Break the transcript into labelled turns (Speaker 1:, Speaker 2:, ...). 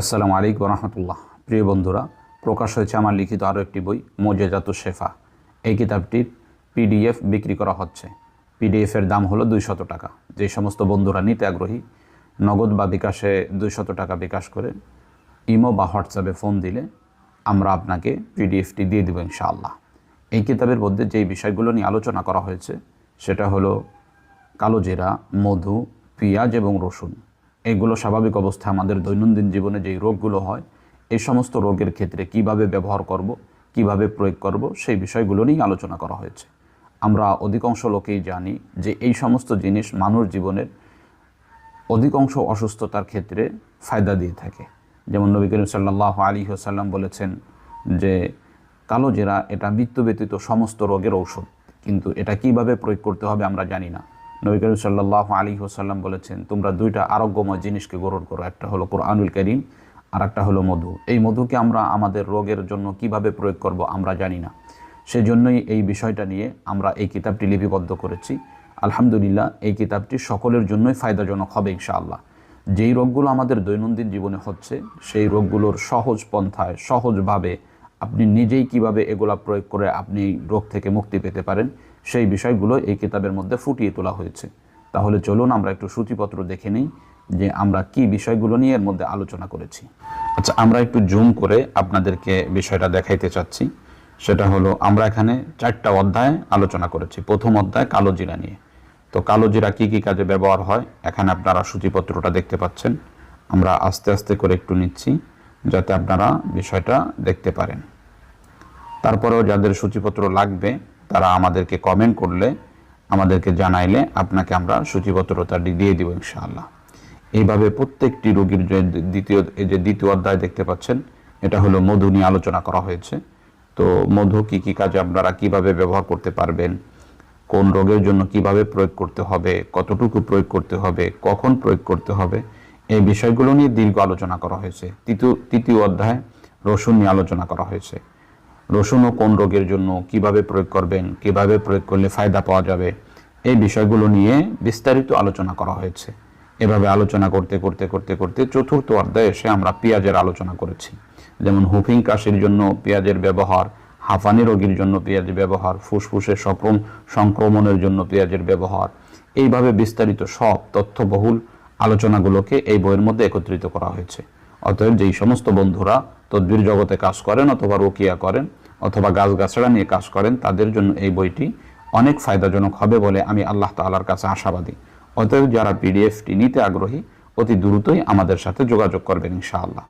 Speaker 1: আসসালামু আলাইকুম রহমতুল্লাহ। প্রিয় বন্ধুরা, প্রকাশ হয়েছে আমার লিখিত আরও একটি বই, মোজেজাত শেফা। এই কিতাবটির পিডিএফ বিক্রি করা হচ্ছে। পিডিএফের দাম হলো দুইশত টাকা। যে সমস্ত বন্ধুরা নিতে আগ্রহী, নগদ বা বিকাশে দুইশত টাকা বিকাশ করে ইমো বা হোয়াটসঅ্যাপে ফোন দিলে আমরা আপনাকে পিডিএফটি দিয়ে দেবো ইনশাআল্লাহ। এই কিতাবের মধ্যে যেই বিষয়গুলো নিয়ে আলোচনা করা হয়েছে, সেটা হলো কালো জিরা, মধু, পেঁয়াজ এবং রসুন। এগুলো স্বাভাবিক অবস্থায় আমাদের দৈনন্দিন জীবনে যেই রোগগুলো হয়, এই সমস্ত রোগের ক্ষেত্রে কীভাবে ব্যবহার করব, কীভাবে প্রয়োগ করব, সেই বিষয়গুলো নিয়ে আলোচনা করা হয়েছে। আমরা অধিকাংশ লোকেই জানি যে এই সমস্ত জিনিস মানুষ জীবনের অধিকাংশ অসুস্থতার ক্ষেত্রে ফায়দা দিয়ে থাকে। যেমন নবী করিম সাল্লাহ আলী সাল্লাম বলেছেন যে, কালো জেরা এটা মৃত্যু ব্যতীত সমস্ত রোগের ঔষধ, কিন্তু এটা কীভাবে প্রয়োগ করতে হবে আমরা জানি না। নবী করিম সাল্লাহ আলী হোসাল্লাম বলেছেন, তোমরা দুইটা আরোগ্যময় জিনিসকে গ্রহণ করো, একটা হলো কোরআনুল করিম আর একটা হলো মধু। এই মধুকে আমরা আমাদের রোগের জন্য কীভাবে প্রয়োগ করব আমরা জানি না। সেজন্যই এই বিষয়টা নিয়ে আমরা এই কিতাবটি লিপিবদ্ধ করেছি। আলহামদুলিল্লাহ, এই কিতাবটি সকলের জন্যই ফায়দাজনক হবে ইনশাআল্লাহ। যেই রোগগুলো আমাদের দৈনন্দিন জীবনে হচ্ছে, সেই রোগগুলোর সহজ পন্থায়, সহজভাবে আপনি নিজেই কীভাবে এগুলা প্রয়োগ করে আপনি রোগ থেকে মুক্তি পেতে পারেন সেই বিষয়গুলো এই কিতাবের মধ্যে ফুটিয়ে তোলা হয়েছে। তাহলে চলুন আমরা একটু সূচিপত্র দেখে নিই যে আমরা কি বিষয়গুলো নিয়ে এর মধ্যে আলোচনা করেছি। আচ্ছা আমরা একটু জুম করে আপনাদেরকে বিষয়টা দেখাইতে চাচ্ছি। সেটা হলো, আমরা এখানে চারটা অধ্যায় আলোচনা করেছি। প্রথম অধ্যায় কালো জিরা নিয়ে। তো কালো জিরা কী কী কাজে ব্যবহার হয়? এখানে আপনারা সূচিপত্রটা দেখতে পাচ্ছেন। আমরা আস্তে আস্তে করে একটু নিচ্ছি, যাতে আপনারা বিষয়টা দেখতে পারেন। তারপরেও যাদের সূচিপত্র লাগবে তারা আমাদেরকে কমেন্ট করলে, আমাদেরকে জানাইলে আপনাকে আমরা সূচিপত্রটা দিয়ে দিব ইনশাআল্লাহ। এইভাবে প্রত্যেকটি রোগীর যে দ্বিতীয় যে দ্বিতীয় অধ্যায় দেখতে পাচ্ছেন, এটা হলো মধু নিয়ে আলোচনা করা হয়েছে। তো মধু কি কি কাজে আপনারা কীভাবে ব্যবহার করতে পারবেন, কোন রোগের জন্য কীভাবে প্রয়োগ করতে হবে, কতটুকু প্রয়োগ করতে হবে, কখন প্রয়োগ করতে হবে, এই বিষয়গুলো নিয়ে দীর্ঘ আলোচনা করা হয়েছে। তৃতীয় তৃতীয় অধ্যায় রসুন নিয়ে আলোচনা করা হয়েছে। রসুনও কোন রোগের জন্য কীভাবে প্রয়োগ করবেন, কীভাবে প্রয়োগ করলে ফায়দা পাওয়া যাবে, এই বিষয়গুলো নিয়ে বিস্তারিত আলোচনা করা হয়েছে। এভাবে আলোচনা করতে করতে করতে করতে চতুর্থ অধ্যায়ে এসে আমরা পেঁয়াজের আলোচনা করেছি। যেমন হুফিং কাশির জন্য পেঁয়াজের ব্যবহার, হাঁফানি রোগীর জন্য পেঁয়াজের ব্যবহার ফুসফুসের সক্রম সংক্রমণের জন্য পেঁয়াজের ব্যবহার, এইভাবে বিস্তারিত সব তথ্যবহুল আলোচনাগুলোকে এই বইয়ের মধ্যে একত্রিত করা হয়েছে। অতএব যেই সমস্ত বন্ধুরা তদ্বির জগতে কাজ করেন অথবা রোকিয়া করেন অথবা গাছগাছড়া নিয়ে কাজ করেন, তাদের জন্য এই বইটি অনেক ফায়দাজনক হবে বলে আমি আল্লাহ তালার কাছে আশাবাদী। অতএব যারা পিডিএফটি নিতে আগ্রহী, অতি দ্রুতই আমাদের সাথে যোগাযোগ করবেন ইনশাআল্লাহ।